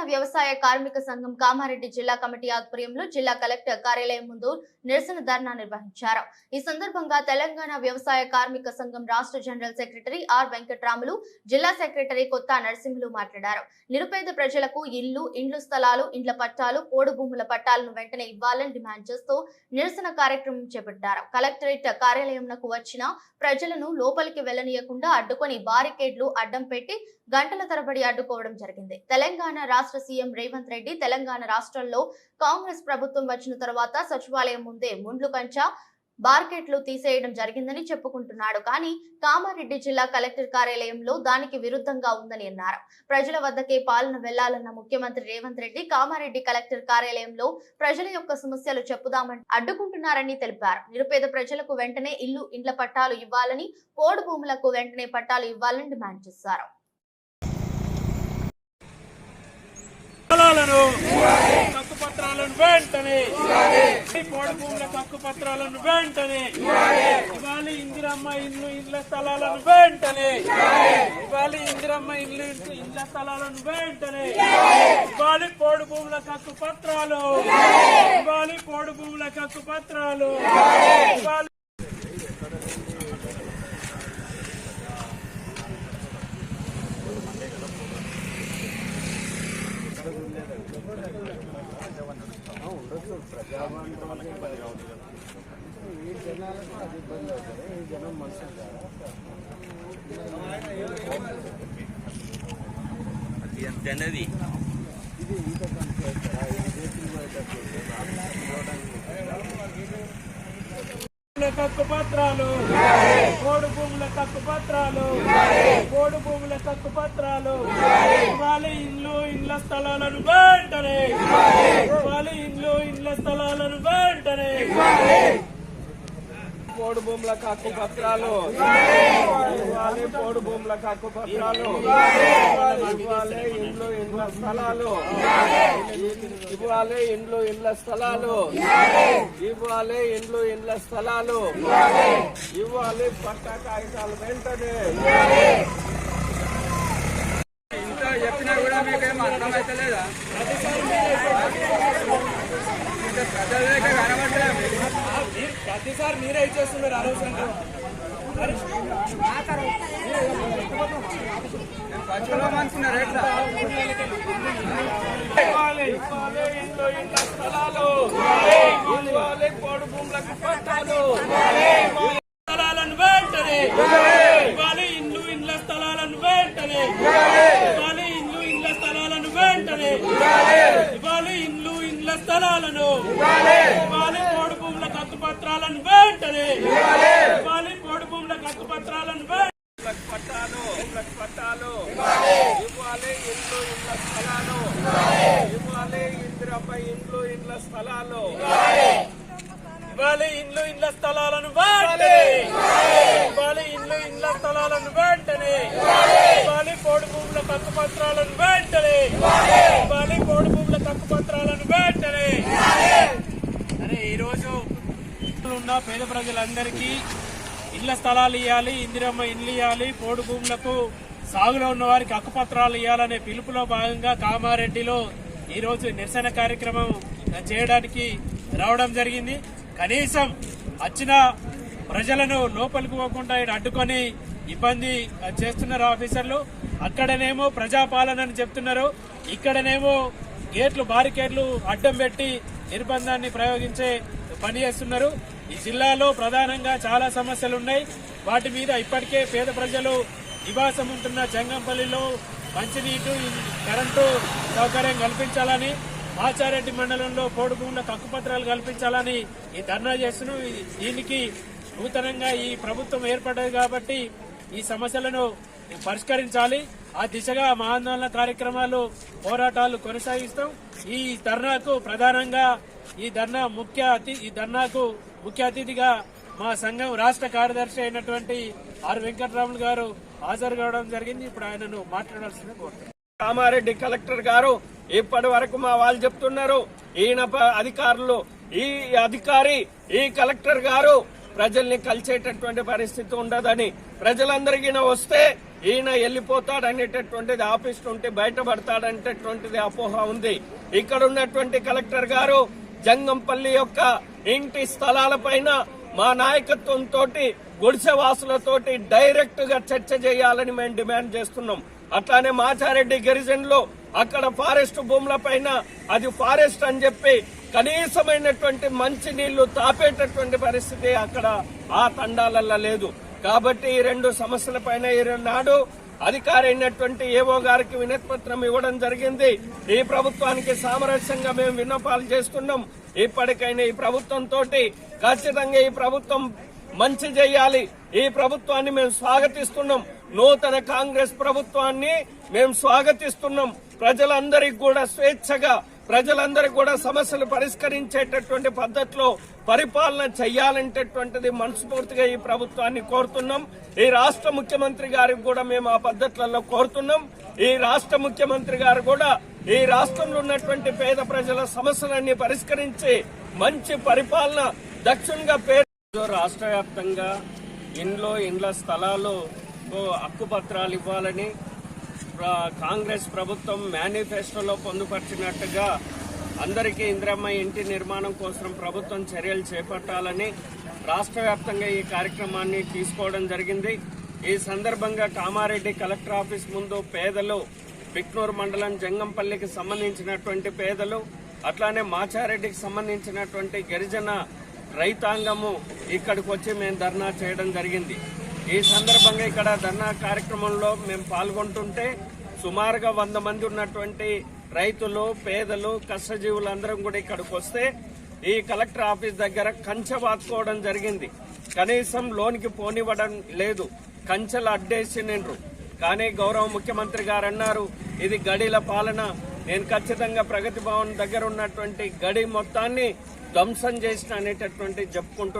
తెలంగాణ వ్యవసాయ కార్మిక సంఘం కామారెడ్డి జిల్లా కమిటీ ఆధ్వర్యంలో జిల్లా కలెక్టర్ కార్యాలయం ముందు నిరసన ధర్నా నిర్వహించారు. ఈ సందర్భంగా తెలంగాణ వ్యవసాయ కార్మిక సంఘం రాష్ట్ర జనరల్ సెక్రటరీ ఆర్ వెంకట్రాములు జిల్లా సెక్రటరీ కొత్త నరసింహులు మాట్లాడారు. నిరుపేద ప్రజలకు ఇల్లు ఇండ్లు స్థలాలు ఇండ్ల పట్టాలు పోడు భూముల పట్టాలను వెంటనే ఇవ్వాలని డిమాండ్ చేస్తూ నిరసన కార్యక్రమం చేపట్టారు. కలెక్టరేట్ కార్యాలయంకు వచ్చిన ప్రజలను లోపలికి వెళ్ళనీయకుండా అడ్డుకొని బారికేడ్లు అడ్డం పెట్టి గంటల తరబడి అడ్డుకోవడం జరిగింది. తెలంగాణ రాష్ట్ర సీఎం రేవంత్ రెడ్డి తెలంగాణ రాష్ట్రంలో కాంగ్రెస్ ప్రభుత్వం వచ్చిన తర్వాత సచివాలయం ముందే ముండ్లు కంచా బార్కెట్లు తీసేయడం జరిగిందని చెప్పుకుంటున్నాడు. కానీ కామారెడ్డి జిల్లా కలెక్టర్ కార్యాలయంలో దానికి విరుద్ధంగా ఉందని అన్నారు. ప్రజల వద్దకే పాలన వెళ్ళాలన్న ముఖ్యమంత్రి రేవంత్ రెడ్డి కామారెడ్డి కలెక్టర్ కార్యాలయంలో ప్రజల యొక్క సమస్యలు చెప్పుదామని అడ్డుకుంటున్నారని తెలిపారు. నిరుపేద ప్రజలకు వెంటనే ఇల్లు ఇండ్ల పట్టాలు ఇవ్వాలని పోడు భూములకు వెంటనే పట్టాలు ఇవ్వాలని డిమాండ్ చేశారు. స్థలాలను హక్కు పత్రాలను వెంటనే పోడు భూముల హక్కు పత్రాలను వెంటనే ఇవాళ ఇందిరమ్మ ఇల్లు ఇళ్ళ స్థలాలను వెంటనే ఇవాళ ఇందిరమ్మ ఇల్లు ఇళ్ళ స్థలాలను వెంటనే ఇవాళ పోడు భూముల హక్కు పత్రాలు ఇవాళ పోడు భూముల హక్కు పత్రాలు ఇవాళ ఎంతనేది భూముల హక్కు పత్రాలు కోడు భూముల హక్కు పత్రాలు. కోడు భూముల హక్కు పత్రాలు. ఇవాళ ఇల్లు ఇండ్ల స్థలాలను వెంటనే. వాళ్ళు ఇల్లు ఇండ్ల స్థలాలను వెంటనే. పోడు భూములకు హక్కు పత్రాలు ఇవ్వాలి పోడు భూములకు హక్కు పత్రాలు ఇవ్వాలి ఇండ్లు ఇండ్ల స్థలాలు. ఇవ్వాలి ఇండ్లు ఇండ్ల స్థలాలు. ఇవ్వాలి ఇండ్లు ఇండ్ల స్థలాలు. ఇవ్వాలి పట్టా కాగితాలు వెంటనే. ఇంత చెప్పినా కూడా మీకేమో అర్థమైతలేదా? ఇంత ప్రజలకే ప్రతిసారి మీరే ఇచ్చేస్తున్నారు అనవసరంగా స్థలాలు ఇవ్వాలి పోడు భూములకు పట్టాలు స్థలాలను వెంటనే. ఇవ్వాలి ఇండ్లు ఇండ్ల స్థలాలను వెంటనే. ఇవ్వాలి ఇండ్లు ఇండ్ల స్థలాలను వెంటనే. ఇవ్వాలి ఇండ్లు ఇండ్ల స్థలాలను ఇవ్వాలి పోడు భూముల కత్తు పత్రాలను వెంటనే ఇవ్వాలి. పోడు భూముల కత్తు పత్రాలను వెంటనే పట్టాలు ఇళ్ళకు పట్టాలు. ఇవ్వాలి. ఇండ్లు ఇండ్ల స్థలాలు. ఇవ్వాలి. ఇందిరమ్మ ఇండ్లు ఇండ్ల స్థలాలు. ఇవ్వాలి. ఇండ్లు ఇండ్ల స్థలాలను వెంటనే ఇవ్వాలి. ఇండ్లు ఇండ్ల స్థలాలను వెంటనే ఇవ్వాలి. పోడు భూముల తక్కు పత్రాలను వెంటనే ఇవ్వాలి. పోడు భూముల తక్కు పత్రాలను వెంటనే అరే ఈరోజు ఉన్న పేద ప్రజలందరికీ ఇళ్ళ స్థలాలు ఇవ్వాలి ఇందిరమ్మ ఇండ్లు ఇవ్వాలి పోడు భూములకు సాగులో ఉన్న వారికి హక్కుపత్రాలు ఇవ్వాలనే పిలుపులో భాగంగా కామారెడ్డిలో ఈరోజు నిరసన కార్యక్రమం చేయడానికి రావడం జరిగింది. కనీసం వచ్చిన ప్రజలను లోపలికి పోకుండా ఈడ అడ్డుకొని ఇబ్బంది చేస్తున్నారు ఆఫీసర్లు. అక్కడనేమో ప్రజాపాలన అని చెప్తున్నారు. ఇక్కడనేమో గేట్లు బారికేడ్లు అడ్డం పెట్టి నిర్బంధాన్ని ప్రయోగించే పని చేస్తున్నారు. ఈ జిల్లాలో ప్రధానంగా చాలా సమస్యలు ఉన్నాయి వాటి మీద ఇప్పటికే పేద ప్రజలు నివాసం ఉంటున్న జంగంపల్లిలో మంచినీటి కరెంటు సౌకర్యం కల్పించాలని ఆచారెడ్డి మండలంలో పోడు భూములకు హక్కుపత్రాలు కల్పించాలని ఈ ధర్నా చేస్తున్నాం దీనికి నూతనంగా ఈ ప్రభుత్వం ఏర్పడ్డది కాబట్టి ఈ సమస్యలను పరిష్కరించాలి. ఆ దిశగా మా ఆందోళన కార్యక్రమాలు పోరాటాలు కొనసాగిస్తాం. ఈ ధర్నాకు ప్రధానంగా ఈ ధర్నా ముఖ్య ఈ ధర్నాకు ముఖ్య అతిథిగా మా సంఘం రాష్ట్ర కార్యదర్శి అయినటువంటి ఆర్ వెంకటరాములు గారు హాజరు కావడం జరిగింది. ఇప్పుడు ఆయనను మాట్లాడాల్సిందే కోరుతున్నాను కామారెడ్డి కలెక్టర్ గారు ఇప్పటి వరకు మా వాళ్ళు చెప్తున్నారు. ఈయన ప- అధికారులు ఈ అధికారి ఈ కలెక్టర్ గారు ప్రజల్ని కలిసేటటువంటి పరిస్థితి ఉండదని ప్రజలందరికీ వస్తే ఈయన వెళ్ళిపోతాడు అనేటటువంటిది ఆఫీస్ నుండి బయటపడతాడనేటటువంటిది అపోహ ఉంది. ఇక్కడ ఉన్నటువంటి కలెక్టర్ గారు జంగంపల్లి యొక్క ఇంటి స్థలాల పైన మా నాయకత్వం తోటి గుడిసె వాసులతోటి డైరెక్ట్గా చర్చ చేయాలని మేము డిమాండ్ చేస్తున్నాం. అట్లానే మాచారెడ్డి గిరిజనులు అక్కడ ఫారెస్ట్ భూముల పైన అది ఫారెస్ట్ అని చెప్పి కనీసమైనటువంటి మంచి నీళ్ళు తాపేటటువంటి పరిస్థితి అక్కడ ఆ తండాలల్లో లేదు. కాబట్టి ఈ రెండు సమస్యల పైన అధికారి అయినటువంటి ఏవో గారికి వినతిపత్రం ఇవ్వడం జరిగింది. ఈ ప్రభుత్వానికి సామరస్యంగా మేము విన్నపాలు చేస్తున్నాం. ఇప్పటికైనా ఈ ప్రభుత్వం తోటి ఖచ్చితంగా ఈ ప్రభుత్వం మంచి చేయాలి. ఈ ప్రభుత్వాన్ని మేము స్వాగతిస్తున్నాం. నూతన కాంగ్రెస్ ప్రభుత్వాన్ని మేము స్వాగతిస్తున్నాం. ప్రజలందరికీ కూడా స్వేచ్ఛగా ప్రజలందరికీ కూడా సమస్యలు పరిష్కరించేటటువంటి పద్ధతిలో పరిపాలన చేయాలంటేటువంటిది మనస్ఫూర్తిగా ఈ ప్రభుత్వాన్ని కోరుతున్నాం. ఈ రాష్ట్ర ముఖ్యమంత్రి గారికి కూడా మేము ఆ పద్ధతులలో కోరుతున్నాం. ఈ రాష్ట్ర ముఖ్యమంత్రి గారు కూడా ఈ రాష్ట్రంలో ఉన్నటువంటి పేద ప్రజల సమస్యలన్నీ పరిష్కరించి మంచి పరిపాలన దక్షిణంగా పేరు రాష్ట్ర వ్యాప్తంగా ఇండ్లు ఇండ్ల స్థలాలు హక్కు హక్కుపత్రాలు ఇవ్వాలని కాంగ్రెస్ ప్రభుత్వం మేనిఫెస్టోలో పొందుపరిచినట్టుగా అందరికీ ఇందిరమ్మ ఇంటి నిర్మాణం కోసం ప్రభుత్వం చర్యలు చేపట్టాలని రాష్ట్ర వ్యాప్తంగా ఈ కార్యక్రమాన్ని తీసుకోవడం జరిగింది. ఈ సందర్భంగా కామారెడ్డి కలెక్టర్ ఆఫీస్ ముందు పేదలు బిక్నూరు మండలం జంగంపల్లికి సంబంధించినటువంటి పేదలు అట్లానే మాచారెడ్డికి సంబంధించినటువంటి గిరిజన రైతాంగము ఇక్కడికి వచ్చి మేము ధర్నా చేయడం జరిగింది. ఈ సందర్భంగా ఇక్కడ ధర్నా కార్యక్రమంలో మేము పాల్గొంటుంటే సుమారుగా వంద మంది ఉన్నటువంటి రైతులు పేదలు కష్టజీవులందరం కూడా ఇక్కడికి వస్తే ఈ కలెక్టర్ ఆఫీస్ దగ్గర కంచె వాతుకోవడం జరిగింది. కనీసం లోనికి పోనివ్వడం లేదు. కంచెలు అడ్డేసి నిండ్రు కానీ గౌరవ ముఖ్యమంత్రి గారు అన్నారు ఇది గడిల పాలన. నేను ఖచ్చితంగా ప్రగతి భవన్ దగ్గర ఉన్నటువంటి గడి మొత్తాన్ని ధ్వంసం చేసిన అనేటటువంటి చెప్పుకుంటున్నాను